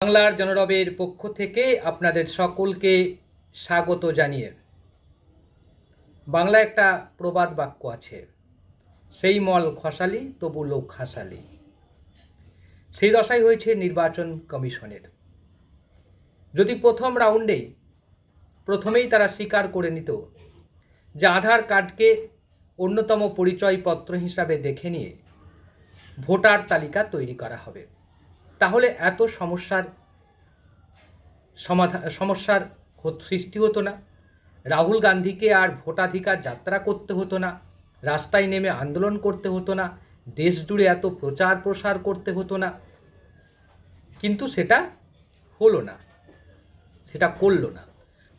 বাংলার জনরবের পক্ষ থেকে আপনাদের সকলকে স্বাগত জানিয়ে বাংলা একটা প্রবাদ বাক্য আছে, সেই মল খসালি, তবু লোক হাসালি সেই দশাই হয়েছে নির্বাচন কমিশনের। যদি প্রথম রাউন্ডেই প্রথমেই তারা স্বীকার করে নিত যে আধার কার্ডকে অন্যতম পরিচয়পত্র হিসাবে দেখে নিয়ে ভোটার তালিকা তৈরি করা হবে। তাহলে এত সমস্যার সমাধান সমস্যার সৃষ্টি হতো না। রাহুল গান্ধীকে আর ভোটাধিকার যাত্রা করতে হতো না। রাস্তায় নেমে আন্দোলন করতে হতো না। দেশ জুড়ে এত প্রচার প্রসার করতে হতো না। কিন্তু সেটা হলো না। সেটা করল না।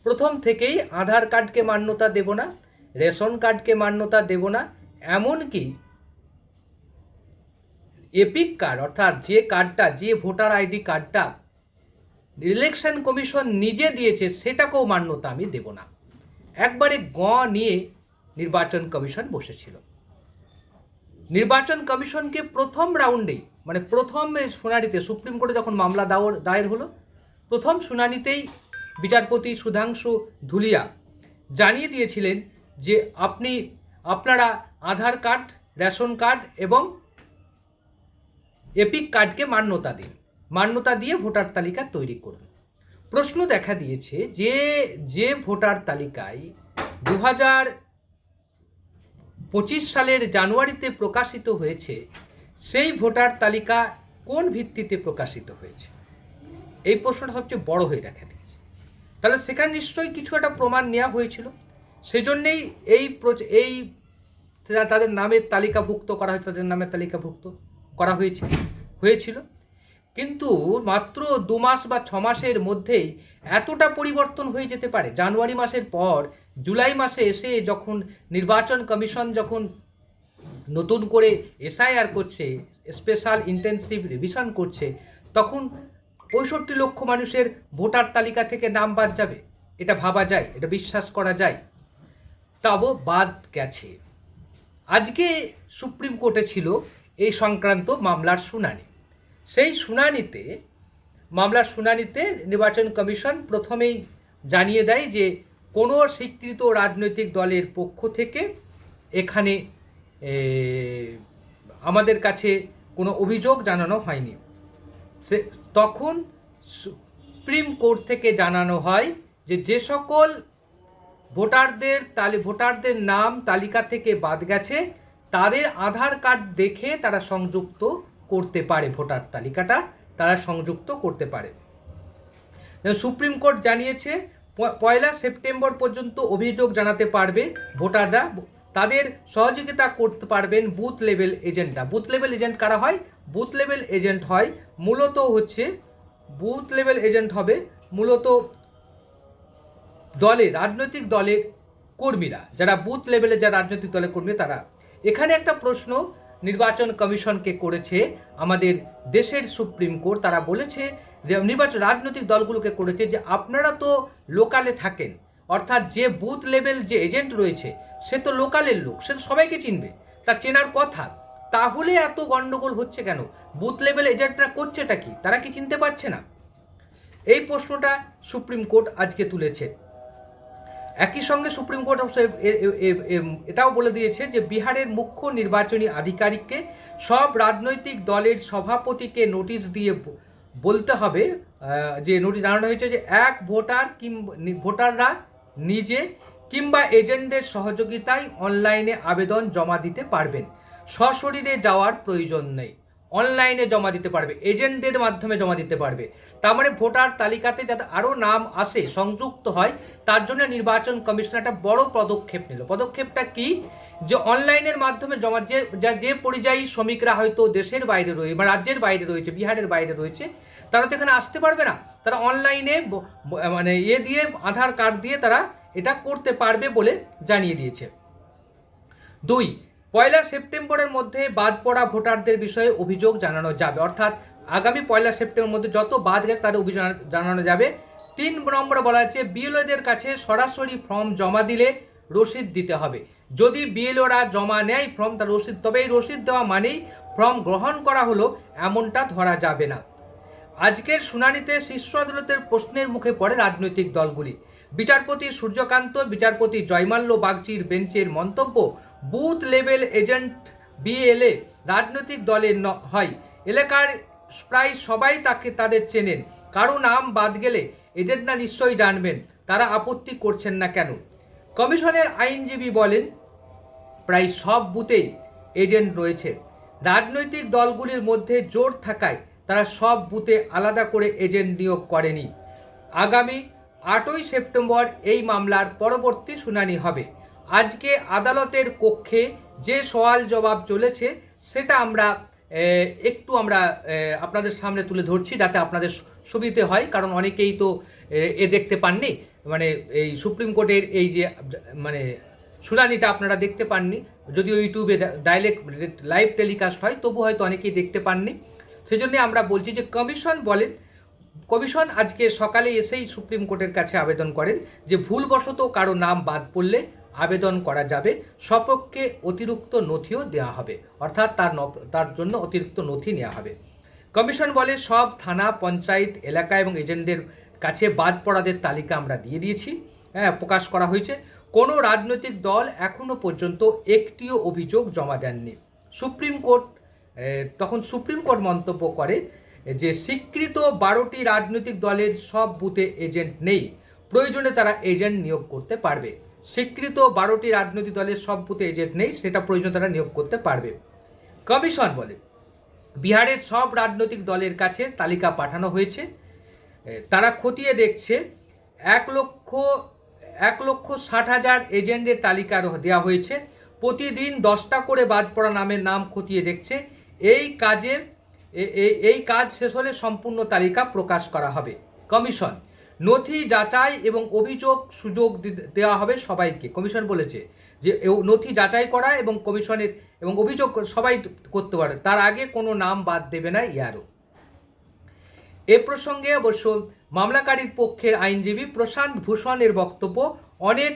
প্রথম থেকেই আধার কার্ডকে মান্যতা দেব না, রেশন কার্ডকে মান্যতা দেব না, এমনকি এপিক কার্ড, অর্থাৎ যে কার্ডটা, যে ভোটার আইডি কার্ডটা ইলেকশন কমিশন নিজে দিয়েছে, সেটাকেও মান্যতা আমি দেব না। একবারে গ নিয়ে নির্বাচন কমিশন বসেছিল। নির্বাচন কমিশনকে প্রথম রাউন্ডেই মানে প্রথম শুনানিতে, সুপ্রিম কোর্টে যখন মামলা দাওয়ার দায়ের হলো, প্রথম শুনানিতেই বিচারপতি সুধাংশু ধুলিয়া জানিয়ে দিয়েছিলেন যে আপনি, আপনারা আধার কার্ড, রেশন কার্ড এবং এপিক কার্ডকে মান্যতা দিন। মান্যতা দিয়ে ভোটার তালিকা তৈরি করুন। প্রশ্ন দেখা দিয়েছে যে যে ভোটার তালিকায় দু হাজার পঁচিশ সালের জানুয়ারিতে প্রকাশিত হয়েছে, সেই ভোটার তালিকা কোন ভিত্তিতে প্রকাশিত হয়েছে? এই প্রশ্নটা সবচেয়ে বড় হয়ে দেখা দিয়েছে। তাহলে সেখানে নিশ্চয়ই কিছু একটা প্রমাণ নেওয়া হয়েছিল। সেজন্যেই এই এই তাদের নামের তালিকাভুক্ত করা হয়েছে, তাদের নামের তালিকাভুক্ত। করা হয়েছে, হয়েছিল। কিন্তু মাত্র দু মাস বা ছ মাসের মধ্যেই এতটা পরিবর্তন হয়ে যেতে পারে। জানুয়ারি মাসের পর জুলাই মাসে এসে যখন নির্বাচন কমিশন যখন নতুন করে এসআইআর করছে, স্পেশাল ইন্টেনসিভ রিভিশন করছে, তখন পঁয়ষট্টি লক্ষ মানুষের ভোটার তালিকা থেকে নাম বাদ যাবে। এটা ভাবা যায়, এটা বিশ্বাস করা যায়। তাও বাদ গেছে। আজকে সুপ্রিম কোর্টে ছিল এই সংক্রান্ত মামলার শুনানি। সেই শুনানিতে, মামলার শুনানিতে নির্বাচন কমিশন প্রথমেই জানিয়ে দেয় যে কোনো স্বীকৃত রাজনৈতিক দলের পক্ষ থেকে এখানে আমাদের কাছে কোনো অভিযোগ জানানো হয়নি। সে, তখন সুপ্রিম কোর্ট থেকে জানানো হয় যে যে সকল ভোটারদের তালি, ভোটারদের নাম তালিকা থেকে বাদ গেছে তাদের আধার কার্ড দেখে তারা সংযুক্ত করতে পারে ভোটার তালিকাটা, তারা সংযুক্ত করতে পারে। সুপ্রিম কোর্ট জানিয়েছে পয়লা সেপ্টেম্বর পর্যন্ত অভিযোগ জানাতে পারবে ভোটাররা তাদের সহযোগিতা করতে পারবেন বুথ লেভেল এজেন্টরা। বুথ লেভেল এজেন্ট কারা হয়? বুথ লেভেল এজেন্ট হয়, মূলত হচ্ছে, বুথ লেভেল এজেন্ট হবে মূলত দলের, রাজনৈতিক দলের কর্মীরা। যারা বুথ লেভেলে, যারা রাজনৈতিক দলের কর্মী, তারা এখানে একটা প্রশ্ন নির্বাচন কমিশনকে করেছে আমাদের দেশের সুপ্রিম কোর্ট। তারা বলেছে যে, নির্বাচন রাজনৈতিক দলগুলোকে করেছে যে, আপনারা তো লোকালে থাকেন, অর্থাৎ যে বুথ লেভেল যে এজেন্ট রয়েছে, সে তো লোকালের লোক, সে তো সবাইকে চিনবে। তার চেনার কথা, তাহলে এত গণ্ডগোল হচ্ছে কেন? বুথ লেভেল এজেন্টরা করছেটা কি? তারা কি চিনতে পারছে না? এই প্রশ্নটা সুপ্রিম কোর্ট আজকে তুলেছে। একই সঙ্গে সুপ্রিম কোর্ট অবশ্য এটাও বলে দিয়েছে যে বিহারের মুখ্য নির্বাচনী আধিকারিককে সব রাজনৈতিক দলের সভাপতিকে নোটিশ দিয়ে বলতে হবে যে নোটিশ জানানো হয়েছে যে এক ভোটার নি- ভোটাররা নিজে কিংবা এজেন্টদের সহযোগিতায় অনলাইনে আবেদন জমা দিতে পারবেন। সশরীরে যাওয়ার প্রয়োজন নেই। অনলাইনে জমা দিতে পারবে এজেন্টদের মাধ্যমে জমা দিতে পারবে। তার মানে ভোটার তালিকাতে যাতে আরও নাম আসে, সংযুক্ত হয়, তার জন্য নির্বাচন কমিশন একটা বড় পদক্ষেপ নিল। পদক্ষেপটা কি? যে অনলাইনের মাধ্যমে জমা, যে, যা- পরিযায়ী শ্রমিকরা হয়তো দেশের বাইরে রয়েছে বা রাজ্যের বাইরে রয়েছে, বিহারের বাইরে রয়েছে, তারা তো এখানে আসতে পারবে না। তারা অনলাইনে মানে ইয়ে দিয়ে, আধার কার্ড দিয়ে তারা এটা করতে পারবে বলে জানিয়ে দিয়েছে। দুই পয়লা সেপ্টেম্বরের মধ্যে বাদ পড়া ভোটারদের বিষয়ে অভিযোগ জানানো যাবে। অর্থাৎ আগামী পয়লা সেপ্টেম্বরের মধ্যে যত বাদ গেছে, তাদের অভিযোগ জানানো যাবে। তিন নম্বরে বলা আছে বিএলওদের কাছে সরাসরি ফর্ম জমা দিলে রসিদ দিতে হবে। যদি বিএলওরা জমা নেয় ফর্ম, তার রসিদ। তবে এই রসিদ দেওয়া মানেই ফর্ম গ্রহণ করা হলো এমনটা ধরা যাবে না। আজকের শুনানিতে শীর্ষ আদালতের প্রশ্নের মুখে পড়ে রাজনৈতিক দলগুলি। বিচারপতি সূর্যকান্ত, বিচারপতি জয়মাল্য বাগচির বেঞ্চের মন্তব্য বুথ লেভেল এজেন্ট বিএলএ রাজনৈতিক দলের হয়। এলাকার প্রায় সবাই তাকে তাদের চেনেন। কারও নাম বাদ গেলে এজেন্টরা নিশ্চয়ই জানবেন। তারা আপত্তি করছেন না কেন? কমিশনের আইনজীবী বলেন, প্রায় সব বুথেই এজেন্ট রয়েছে। রাজনৈতিক দলগুলির মধ্যে জোর থাকায় তারা সব বুথে আলাদা করে এজেন্ট নিয়োগ করেনি। আগামী আটই সেপ্টেম্বর এই মামলার পরবর্তী শুনানি হবে। আজকে আদালতের কক্ষে যে সওয়াল জবাব চলেছে, সেটা আমরা একটু আমরা আপনাদের সামনে তুলে ধরছি যাতে আপনাদের সুবিধে হয়, কারণ অনেকেই তো, এ দেখতে পাননি। মানে এই সুপ্রিম কোর্টের এই যে মানে শুনানিটা আপনারা দেখতে পাননি। যদিও ইউটিউবে ডাইরেক্ট লাইভ টেলিকাস্ট হয়, তবু হয়তো অনেকেই দেখতে পাননি। সেই জন্যে আমরা বলছি যে, কমিশন বলেন, কমিশন আজকে সকালে এসেই সুপ্রিম কোর্টের কাছে আবেদন করেন যে, ভুলবশত কারও নাম বাদ পড়লে আবেদন করা যাবে। সপক্ষে অতিরিক্ত নথিও দেওয়া হবে। অর্থাৎ তার তার জন্য অতিরিক্ত নথি নেওয়া হবে। কমিশন বলে, সব থানা, পঞ্চায়েত, এলাকা এবং এজেন্টদের কাছে বাদ পড়াদের তালিকা আমরা দিয়ে দিয়েছি। হ্যাঁ প্রকাশ করা হয়েছে। কোনো রাজনৈতিক দল এখনও পর্যন্ত একটিও অভিযোগ জমা দেননি। সুপ্রিম কোর্ট তখন সুপ্রিম কোর্ট মন্তব্য করে যে, স্বীকৃত বারোটি রাজনৈতিক দলের সব বুথে এজেন্ট নেই। প্রয়োজনে তারা এজেন্ট নিয়োগ করতে পারবে। স্বীকৃত বারোটি রাজনৈতিক দলের সব বুথে এজেন্ট নেই, সেটা প্রয়োজন তারা নিয়োগ করতে পারবে। কমিশন বলে, বিহারের সব রাজনৈতিক দলের কাছে তালিকা পাঠানো হয়েছে। তারা খতিয়ে দেখছে, এক লক্ষ এক লক্ষ ষাট হাজার এজেন্টের তালিকা দেওয়া হয়েছে। প্রতিদিন দশটা করে বাদ পড়া নামের নাম খতিয়ে দেখছে। এই কাজে এই কাজ শেষ হলে সম্পূর্ণ তালিকা প্রকাশ করা হবে। কমিশন নথি যাচাই এবং অভিযোগ সুযোগ দেওয়া হবে সবাইকে। কমিশন বলেছে যে নথি যাচাই করা এবং কমিশনের এবং অভিযোগ সবাই করতে পারে। তার আগে কোনো নাম বাদ দেবে না ইয়ারও। এ প্রসঙ্গে অবশ্য মামলাকারীর পক্ষের আইনজীবী প্রশান্ত ভূষণের বক্তব্য, অনেক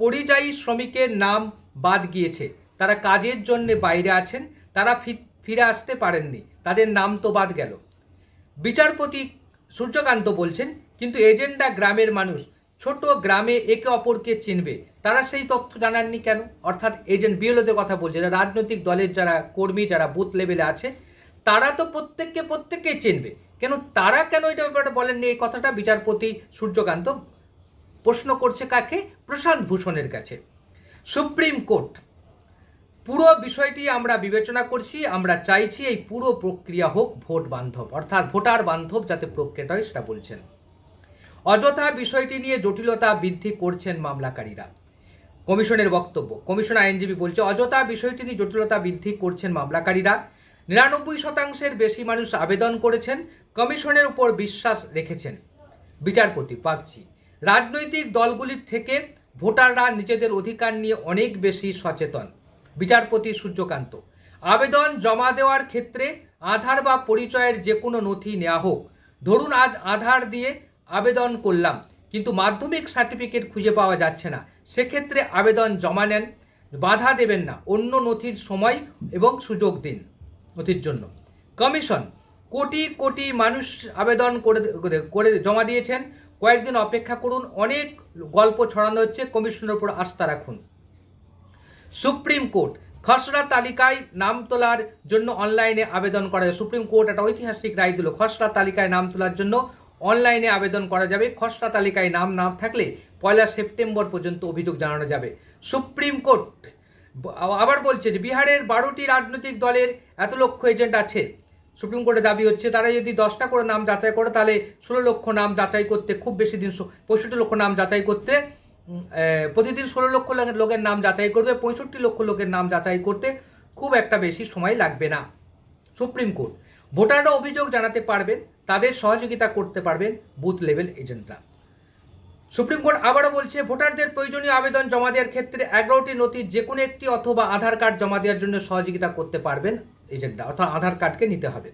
পরিযায়ী শ্রমিকের নাম বাদ গিয়েছে। তারা কাজের জন্য বাইরে আছেন, তারা ফিরে আসতে পারেননি, তাদের নাম তো বাদ গেল। বিচারপতি সূর্যকান্ত বলছেন কিন্তু এজেন্ডা গ্রামের মানুষ, ছোট গ্রামে একে অপরকে চিনবে। তারা সেই তথ্য জানাননি কেন? অর্থাৎ এজেন্ট বিএলওদের কথা বলছে রাজনৈতিক দলের যারা কর্মী, যারা বুথ লেভেলে আছে, তারা তো প্রত্যেককে প্রত্যেককে চিনবে। কেন তারা কেন এটা ব্যাপারে বলেননি? এই কথাটা বিচারপতি সূর্যকান্ত প্রশ্ন করছে কাকে? প্রশান্ত ভূষণের কাছে। সুপ্রিম কোর্ট, পুরো বিষয়টি আমরা বিবেচনা করছি, আমরা চাইছি এই পুরো প্রক্রিয়া হোক ভোট বান্ধব, অর্থাৎ ভোটার বান্ধব যাতে প্রক্রিয়াটা হয় সেটা বলছেন। অযথা বিষয়টি নিয়ে জটিলতা বৃদ্ধি করছেন মামলাকারীরা। কমিশনের বক্তব্য, কমিশন আইনজীবী বলছে, অযথা বিষয়টি নিয়ে জটিলতা বৃদ্ধি করছেন মামলাকারীরা। নিরানব্বই শতাংশের বেশি মানুষ আবেদন করেছেন, কমিশনের উপর বিশ্বাস রেখেছেন। বিচারপতি পাচ্ছি রাজনৈতিক দলগুলির থেকে ভোটাররা নিজেদের অধিকার নিয়ে অনেক বেশি সচেতন। বিচারপতি সূর্যকান্ত, আবেদন জমা দেওয়ার ক্ষেত্রে আধার বা পরিচয়ের যে কোনো নথি নেওয়া হোক। ধরুন, আজ আধার দিয়ে আবেদন করলাম, কিন্তু মাধ্যমিক সার্টিফিকেট খুঁজে পাওয়া যাচ্ছে না। সেক্ষেত্রে আবেদন জমা নেন, বাধা দেবেন না, অন্য নথির সময় এবং সুযোগ দিন নথির জন্য। কমিশন কোটি কোটি মানুষ আবেদন করে করে জমা দিয়েছেন। কয়েকদিন অপেক্ষা করুন, অনেক গল্প ছড়ানো হচ্ছে, কমিশনের উপর আস্থা রাখুন। সুপ্রিম কোর্ট খসড়া তালিকায় নাম তোলার জন্য অনলাইনে আবেদন করা সুপ্রিম কোর্ট একটা ঐতিহাসিক রায় দিল, খসড়া তালিকায় নাম তোলার জন্য অনলাইনে আবেদন করা যাবে। খসড়া তালিকায় নাম না থাকলে পয়লা সেপ্টেম্বর পর্যন্ত অভিযোগ জানানো যাবে। সুপ্রিম কোর্ট আবার বলছে যে, বিহারের বারোটি রাজনৈতিক দলের এত লক্ষ এজেন্ট আছে। সুপ্রিম কোর্টে দাবি হচ্ছে, তারা যদি দশটা করে নাম যাচাই করে, তাহলে ষোলো লক্ষ নাম যাচাই করতে খুব বেশি দিন পঁয়ষট্টি লক্ষ নাম যাচাই করতে প্রতিদিন ষোলো লক্ষ লোকের- নাম যাচাই করবে, পঁয়ষট্টি লক্ষ লোকের নাম যাচাই করতে খুব একটা বেশি সময় লাগবে না। Supreme Court. ভোটাররা অভিযোগ জানাতে পারবেন তাদের সহযোগিতা করতে পারবেন বুথ লেভেল এজেন্টরা। সুপ্রিম কোর্ট আবারও বলছে, ভোটারদের প্রয়োজনীয় আবেদন জমা দেওয়ার ক্ষেত্রে এগারোটি নথির যে কোনো একটি অথবা আধার কার্ড জমা দেওয়ার জন্য সহযোগিতা করতে পারবেন এজেন্টরা, অর্থাৎ আধার কার্ডকে নিতে হবে।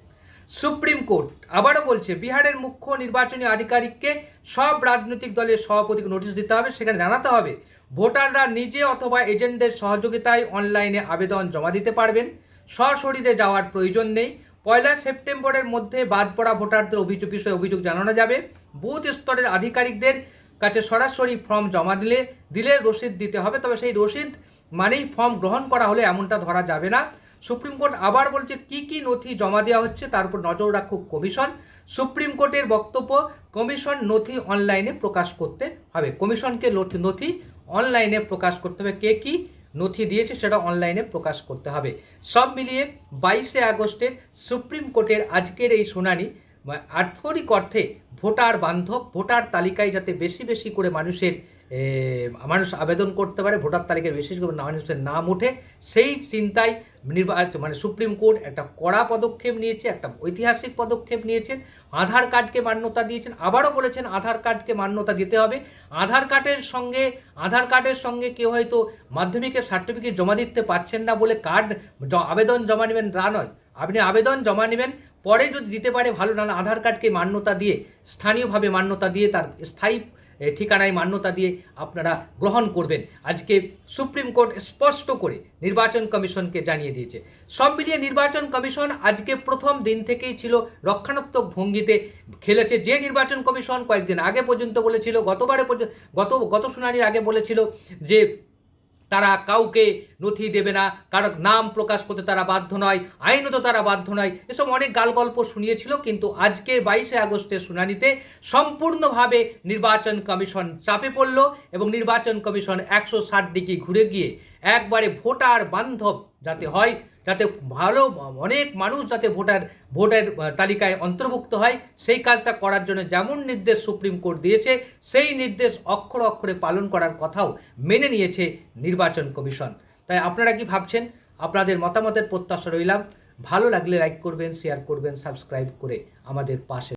সুপ্রিম কোর্ট আবারও বলছে, বিহারের মুখ্য নির্বাচনী আধিকারিককে সব রাজনৈতিক দলের সভাপতিকে নোটিশ দিতে হবে, সেখানে জানাতে হবে, ভোটাররা নিজে অথবা এজেন্টদের সহযোগিতায় অনলাইনে আবেদন জমা দিতে পারবেন। সশরীরে যাওয়ার প্রয়োজন নেই পয়লা সেপ্টেম্বরের মধ্যে বাদ পড়া ভোটারদের অভিযোগ বিষয়ে অভিযোগ জানানো যাবে। বুথ স্তরের আধিকারিকদের কাছে সরাসরি ফর্ম জমা দিলে দিলে রসিদ দিতে হবে। তবে সেই রসিদ মানেই ফর্ম গ্রহণ করা হলে এমনটা ধরা যাবে না। সুপ্রিম কোর্ট আবার বলছে, কি কি নথি জমা দেওয়া হচ্ছে তার উপর নজর রাখুক কমিশন। সুপ্রিম কোর্টের বক্তব্য, কমিশন নথি অনলাইনে প্রকাশ করতে হবে। কমিশনকে নথি- অনলাইনে প্রকাশ করতে হবে। কে কি নথি দিয়েছে, সেটা অনলাইনে প্রকাশ করতে হবে। সব মিলিয়ে বাইশে আগস্টের সুপ্রিম কোর্টের আজকের এই শুনানি আর্থরিক অর্থে ভোটার বান্ধব, ভোটার তালিকায় যাতে বেশি বেশি করে মানুষের মানুষ আবেদন করতে পারে, ভোটার তালিকায় বেশি করে মানুষের নাম ওঠে, সেই চিন্তায় নির্বাচন মানে সুপ্রিম কোর্ট একটা কড়া পদক্ষেপ নিয়েছে, একটা ঐতিহাসিক পদক্ষেপ নিয়েছেন, আধার কার্ডকে মান্যতা দিয়েছেন, আবারও বলেছেন আধার কার্ডকে মান্যতা দিতে হবে। আধার কার্ডের সঙ্গে, আধার কার্ডের সঙ্গে কেউ হয়তো মাধ্যমিকের সার্টিফিকেট জমা দিতে পারছেন না বলে কার্ড আবেদন জমা নেবেন তা নয়। আপনি আবেদন জমা নেবেন, পরে যদি দিতে পারে ভালো, নাহলে আধার কার্ডকে মান্যতা দিয়ে, স্থানীয়ভাবে মান্যতা দিয়ে তার স্থায়ী ঠিকানায় মান্যতা দিয়ে আপনারা গ্রহণ করবেন। আজকে সুপ্রিম কোর্ট স্পষ্ট করে নির্বাচন কমিশনকে জানিয়ে দিয়েছে। সব মিলিয়ে নির্বাচন কমিশন আজকে প্রথম দিন থেকেই ছিল রক্ষণাত্মক ভঙ্গিতে খেলেছে। যে নির্বাচন কমিশন কয়েকদিন আগে পর্যন্ত বলেছিল, গতবারে পর্যন্ত গত গত শুনানির আগে বলেছিল যে তারা কাউকে নথি দেবে না। কারও নাম প্রকাশ করতে তারা বাধ্য নয়, আইনত তারা বাধ্য নয়। এসব অনেক গাল গল্প শুনিয়েছিল, কিন্তু আজকে বাইশে আগস্টের শুনানিতে সম্পূর্ণভাবে নির্বাচন কমিশন চাপে পড়ল এবং নির্বাচন কমিশন একশো ষাট ডিগ্রি ঘুরে গিয়ে একবারে ভোটার বান্ধব যাতে হয় যাতে ভালো, অনেক মানুষ যাতে ভোটার, ভোটের তালিকায় অন্তর্ভুক্ত হয়, সেই কাজটা করার জন্য যেমন নির্দেশ সুপ্রিম কোর্ট দিয়েছে, সেই নির্দেশ অক্ষর অক্ষরে পালন করার কথাও মেনে নিয়েছে নির্বাচন কমিশন। তাই আপনারা কি ভাবছেন? আপনাদের মতামতের প্রত্যাশা রইলাম। ভালো লাগলে লাইক করবেন শেয়ার করবেন সাবস্ক্রাইব করে আমাদের পাশে